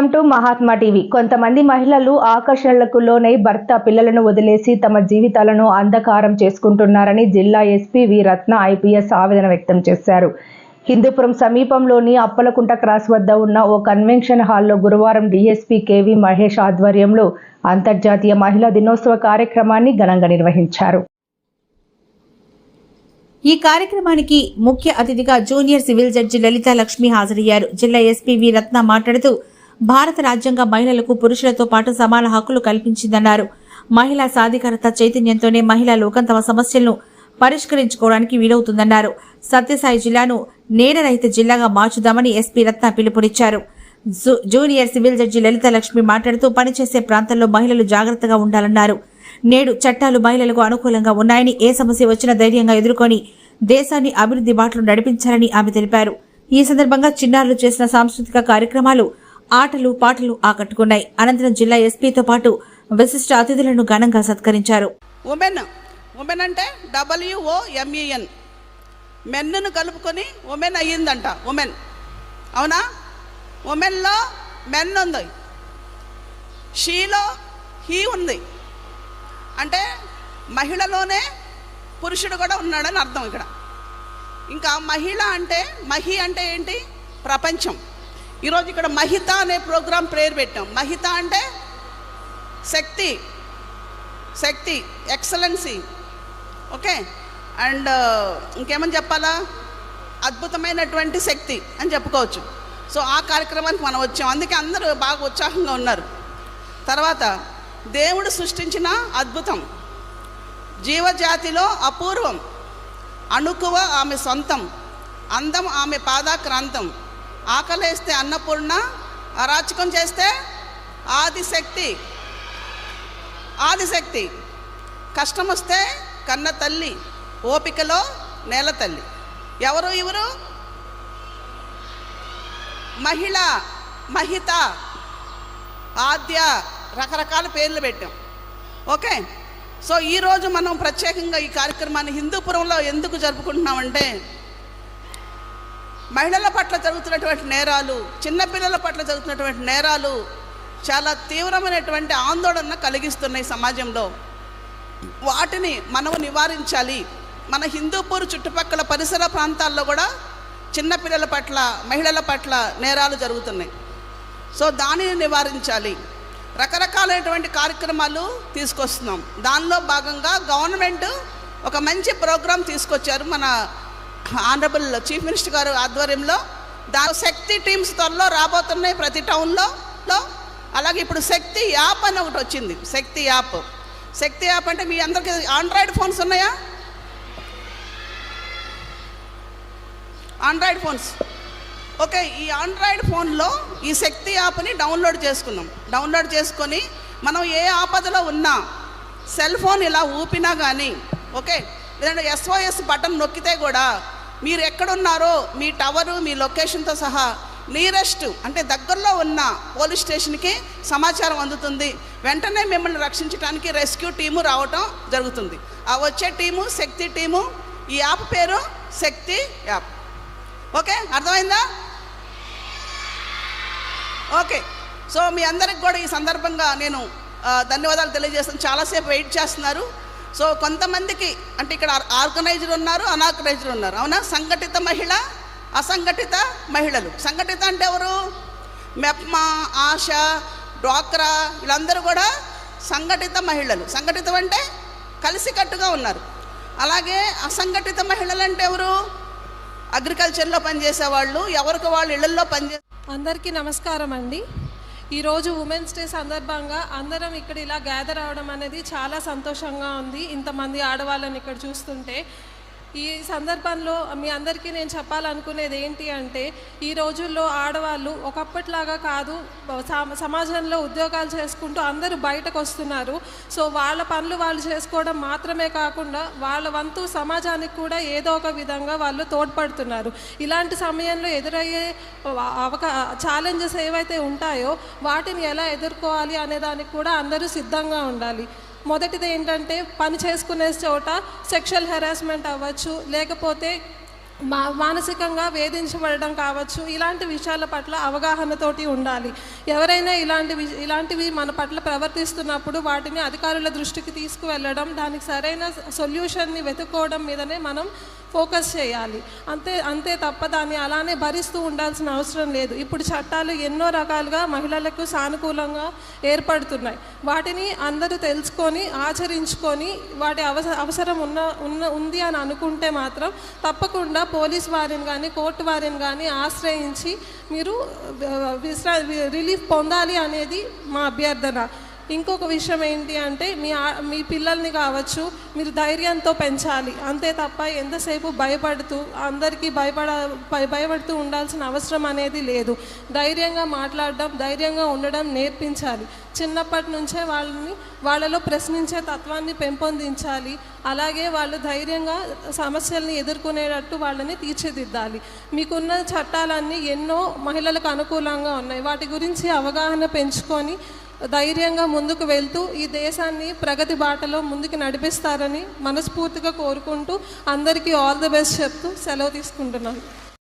Welcome to Mahatma TV. కొంతమంది మహిళలు ఆకర్షణలకు లోనై భర్త పిల్లలను వదిలేసి తమ జీవితాలను అంధకారం చేసుకుంటున్నారని జిల్లా ఎస్పీ వి రత్న ఐపీఎస్ ఆవేదన వ్యక్తం చేశారు. హిందూపురం సమీపంలోని అప్పలకుంట క్రాస్ వద్ద ఉన్న ఓ కన్వెన్షన్ హాల్లో గురువారం డీఎస్పీ కేవీ మహేష్ ఆధ్వర్యంలో అంతర్జాతీయ మహిళా దినోత్సవ కార్యక్రమాన్ని ఘనంగా నిర్వహించారు. ఈ కార్యక్రమానికి ముఖ్య అతిథిగా junior civil judge Lalitha Lakshmi హాజరయ్యారు. జిల్లా ఎస్పీ వి రత్న మాట్లాడుతూ భారత రాజ్యాంగ మహిళలకు పురుషులతో పాటు సమాన హక్కులు కల్పించిందన్నారు. మహిళా సాధికారత చైతన్యంతోనే మహిళా లోకం తమ సమస్యలను పరిష్కరించుకోవడానికి వీలవుతుందన్నారు. సత్యసాయి జిల్లాను నేరరహిత జిల్లాగా మార్చుదామని ఎస్పీ రత్న పిలుపునిచ్చారు. Zoo- junior civil judge Lalitha Lakshmi మాట్లాడుతూ పనిచేసే ప్రాంతాల్లో మహిళలు జాగ్రత్తగా ఉండాలన్నారు. నేడు చట్టాలు మహిళలకు అనుకూలంగా ఉన్నాయని ఏ సమస్య వచ్చినా ధైర్యంగా ఎదుర్కొని దేశాన్ని అభివృద్ధి బాటలు నడిపించాలని ఆమె తెలిపారు. ఈ సందర్భంగా చిన్నారులు చేసిన సాంస్కృతిక కార్యక్రమాలు ఆటలు పాటలు ఆకట్టుకున్నాయి. అనంతరం జిల్లా ఎస్పీతో పాటు విశిష్ట అతిథులను ఘనంగా సత్కరించారు. ఉమెన్ ఉమెన్ అంటే W O M E N men కలుపుకొని ఉమెన్ అయ్యిందంట ఉమెన్. అవునా? ఉమెన్లో మెన్ ఉంది. షీలో హీ ఉంది. అంటే మహిళలోనే పురుషుడు కూడా ఉన్నాడని అర్థం ఇక్కడ. ఇంకా మహిళ అంటే మహి అంటే ఏంటి? ప్రపంచం. ఈరోజు ఇక్కడ మహిత అనే ప్రోగ్రాం ప్రేరు పెట్టాం. మహిత అంటే Shakti Shakti excellency. Okay? And ఇంకేమని చెప్పాలా? అద్భుతమైనటువంటి శక్తి అని చెప్పుకోవచ్చు. సో ఆ కార్యక్రమానికి మనం వచ్చాం. అందుకే అందరూ బాగా ఉత్సాహంగా ఉన్నారు. తర్వాత దేవుడు సృష్టించిన అద్భుతం. జీవజాతిలో అపూర్వం. అణుకువ ఆమె సొంతం. అందం ఆమె పాదాక్రాంతం. ఆకలేస్తే అన్నపూర్ణ అరాచకం చేస్తే ఆదిశక్తి. ఆదిశక్తి. కష్టం వస్తే కన్న తల్లి ఓపికలో నేల తల్లి ఎవరు ఇవరు? మహిళ మహిత. ఆద్య రకరకాల పేర్లు పెట్టాం. ఓకే? సో ఈరోజు మనం ప్రత్యేకంగా ఈ కార్యక్రమాన్ని హిందూపురంలో ఎందుకు జరుపుకుంటున్నామంటే మహిళల పట్ల జరుగుతున్నటువంటి నేరాలు చిన్నపిల్లల పట్ల జరుగుతున్నటువంటి నేరాలు చాలా తీవ్రమైనటువంటి ఆందోళన కలిగిస్తున్నాయి సమాజంలో. వాటిని మనం నివారించాలి. మన హిందూపూర్ చుట్టుపక్కల పరిసర ప్రాంతాల్లో కూడా చిన్నపిల్లల పట్ల మహిళల పట్ల నేరాలు జరుగుతున్నాయి. సో దానిని నివారించాలి. రకరకాలైనటువంటి కార్యక్రమాలు తీసుకొస్తున్నాం. దానిలో భాగంగా గవర్నమెంట్ ఒక మంచి ప్రోగ్రాం తీసుకొచ్చారు మన ఆనరబుల్ చీఫ్ మినిస్టర్ గారు ఆధ్వర్యంలో దాని శక్తి టీమ్స్ త్వరలో రాబోతున్నాయి ప్రతి టౌన్లో. అలాగే ఇప్పుడు శక్తి యాప్ అని ఒకటి వచ్చింది. శక్తి యాప్. శక్తి యాప్ అంటే మీ అందరికీ ఆండ్రాయిడ్ ఫోన్స్ ఉన్నాయా? Android phones. ఓకే ఈ ఆండ్రాయిడ్ ఫోన్లో ఈ శక్తి యాప్ని డౌన్లోడ్ చేసుకున్నాం. డౌన్లోడ్ చేసుకొని మనం ఏ ఆపదలో ఉన్నా సెల్ ఫోన్ ఇలా ఊపినా కానీ ఓకే లేదంటే ఎస్ఓఎస్ బటన్ నొక్కితే కూడా మీరు ఎక్కడున్నారో మీ టవరు మీ లొకేషన్తో సహా నియరెస్ట్ అంటే దగ్గరలో ఉన్న పోలీస్ స్టేషన్కి సమాచారం అందుతుంది. వెంటనే మిమ్మల్ని రక్షించడానికి రెస్క్యూ టీము రావటం జరుగుతుంది. ఆ వచ్చే టీము శక్తి టీము. ఈ యాప్ పేరు శక్తి యాప్. ఓకే? అర్థమైందా? ఓకే. సో మీ అందరికి కూడా ఈ సందర్భంగా నేను ధన్యవాదాలు తెలియజేస్తాను. చాలాసేపు వెయిట్ చేస్తున్నారు. సో కొంతమందికి అంటే ఇక్కడ ఆర్గనైజర్ ఉన్నారు అనార్గనైజర్ ఉన్నారు. అవునా? సంఘటిత మహిళ అసంఘటిత మహిళలు. సంఘటిత అంటే ఎవరు? మెప్మా ఆశ డ్వాక్రా వీళ్ళందరూ కూడా సంఘటిత మహిళలు. సంఘటితం అంటే కలిసికట్టుగా ఉన్నారు. అలాగే అసంఘటిత మహిళలు అంటే ఎవరు? అగ్రికల్చర్లో పనిచేసే వాళ్ళు ఎవరికి వాళ్ళు ఇళ్ళలో పనిచే అందరికీ నమస్కారం అండి ఈరోజు ఉమెన్స్ డే సందర్భంగా అందరం ఇక్కడ ఇలా గ్యాదర్ అవడం అనేది చాలా సంతోషంగా ఉంది. ఇంతమంది ఆడవాళ్ళని ఇక్కడ చూస్తుంటే ఈ సందర్భంలో మీ అందరికీ నేను చెప్పాలనుకునేది ఏంటి అంటే ఈ రోజుల్లో ఆడవాళ్ళు ఒకప్పటిలాగా కాదు సమాజంలో ఉద్యోగాలు చేసుకుంటూ అందరూ బయటకు వస్తున్నారు. సో వాళ్ళ పనులు వాళ్ళు చేసుకోవడం మాత్రమే కాకుండా వాళ్ళ వంతు సమాజానికి కూడా ఏదో ఒక విధంగా వాళ్ళు తోడ్పడుతున్నారు. ఇలాంటి సమయంలో ఎదురయ్యే అవక ఛాలెంజెస్ ఏవైతే ఉంటాయో వాటిని ఎలా ఎదుర్కోవాలి అనే దానికి కూడా అందరూ సిద్ధంగా ఉండాలి. మొదటిది ఏంటంటే పని చేసుకునే చోట సెక్షువల్ హెరాస్మెంట్ అవ్వచ్చు లేకపోతే మా మానసికంగా వేధించబడడం కావచ్చు. ఇలాంటి విషయాల పట్ల అవగాహనతోటి ఉండాలి. ఎవరైనా ఇలాంటివి ఇలాంటివి మన పట్ల ప్రవర్తిస్తున్నప్పుడు వాటిని అధికారుల దృష్టికి తీసుకువెళ్ళడం దానికి సరైన సొల్యూషన్ని వెతుక్కోవడం మీదనే మనం ఫోకస్ చేయాలి. అంతే అంతే తప్ప దాన్ని అలానే భరిస్తూ ఉండాల్సిన అవసరం లేదు. ఇప్పుడు చట్టాలు ఎన్నో రకాలుగా మహిళలకు సానుకూలంగా ఏర్పడుతున్నాయి. వాటిని అందరూ తెలుసుకొని ఆచరించుకొని వాటి అవస అవసరం ఉన్న ఉన్న ఉంది అని అనుకుంటే మాత్రం తప్పకుండా పోలీస్ వారిని కానీ కోర్టు వారిని కానీ ఆశ్రయించి మీరు విశ్రా రిలీఫ్ పొందాలి అనేది మా అభ్యర్థన. ఇంకొక విషయం ఏంటి అంటే మీ మీ పిల్లల్ని కావచ్చు మీరు ధైర్యంతో పెంచాలి. అంతే తప్ప ఎంతసేపు భయపడుతూ అందరికీ భయపడ భయపడుతూ ఉండాల్సిన అవసరం అనేది లేదు. ధైర్యంగా మాట్లాడడం ధైర్యంగా ఉండడం నేర్పించాలి. చిన్నప్పటి నుంచే వాళ్ళని వాళ్ళలో ప్రశ్నించే తత్వాన్ని పెంపొందించాలి. అలాగే వాళ్ళు ధైర్యంగా సమస్యల్ని ఎదుర్కొనేటట్టు వాళ్ళని తీర్చిదిద్దాలి. మీకున్న చట్టాలన్నీ ఎన్నో మహిళలకు అనుకూలంగా ఉన్నాయి. వాటి గురించి అవగాహన పెంచుకొని ధైర్యంగా ముందుకు వెళ్తూ ఈ దేశాన్ని ప్రగతి బాటలో ముందుకు నడిపిస్తారని మనస్ఫూర్తిగా కోరుకుంటూ అందరికీ ఆల్ ది బెస్ట్ చెప్తూ సెలవు తీసుకుంటున్నాను.